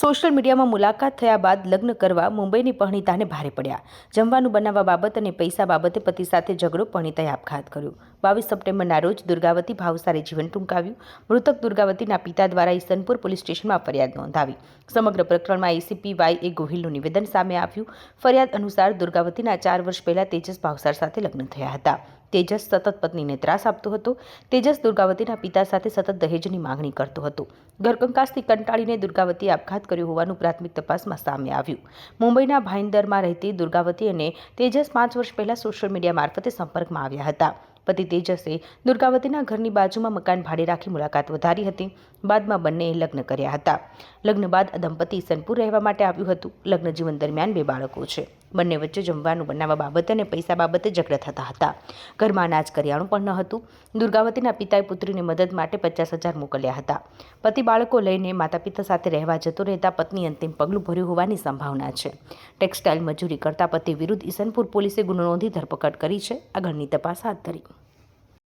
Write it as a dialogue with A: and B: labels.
A: Social મીડિયામાં મુલાકાત થયા બાદ લગ્ન કરવા મુંબઈની પરણિતાને ભારે પડ્યા. જમવાનું બનાવવા બાબત અને પૈસા બાબતે પતિ સાથે ઝઘડો, પરણિતાએ આપઘાત કર્યો. બાવીસ સપ્ટેમ્બરના રોજ દુર્ગાવતી ભાવસારે જીવન ટૂંકાવ્યું. મૃતક દુર્ગાવતીના પિતા દ્વારા ઈસનપુર પોલીસ સ્ટેશનમાં ફરિયાદ નોંધાવી. સમગ્ર પ્રકરણમાં એસીપી વાય એ ગોહિલનું નિવેદન સામે આવ્યું. ફરિયાદ અનુસાર દુર્ગાવતીના ચાર વર્ષ પહેલા તેજસ ભાવસાર સાથે લગ્ન થયા હતા. તેજસ સતત પત્નીને ત્રાસ આપતો હતો. તેજસ દુર્ગાવતીના પિતા સાથે સતત દહેજની માંગણી કરતો હતો. ઘરકંકાસથી કંટાળીને દુર્ગાવતીએ આપઘાત કર્યો હોવાનું પ્રાથમિક તપાસમાં સામે આવ્યું. મુંબઈના ભાઈંદરમાં રહેતી દુર્ગાવતી અને તેજસ પાંચ વર્ષ પહેલા સોશિયલ મીડિયા મારફતે સંપર્કમાં આવ્યા હતા. પતિ તેજસે દુર્ગાવતીના ઘરની બાજુમાં મકાન ભાડે રાખી મુલાકાત વધારી હતી. બાદમાં બંનેએ લગ્ન કર્યા હતા. લગ્ન બાદ દંપતી સનપુર રહેવા માટે આવ્યું હતું. લગ્ન જીવન દરમિયાન બે બાળકો છે. બંને વચ્ચે જમવાનું બનાવવા બાબતે અને પૈસા બાબતે ઝઘડા થતા હતા. ઘરમાં અનાજ કરિયાણું પણ ન હતું. દુર્ગાવતીના પિતાએ પુત્રીને મદદ માટે પચાસ હજાર મોકલ્યા હતા. પતિ બાળકો લઈને માતા પિતા સાથે રહેવા જતો રહેતા પત્ની અંતિમ પગલું ભર્યું હોવાની સંભાવના છે. ટેક્સટાઇલ મજૂરી કરતા પતિ વિરુદ્ધ ઈસનપુર પોલીસે ગુનો નોંધી ધરપકડ કરી છે. આગળની તપાસ હાથ ધરી.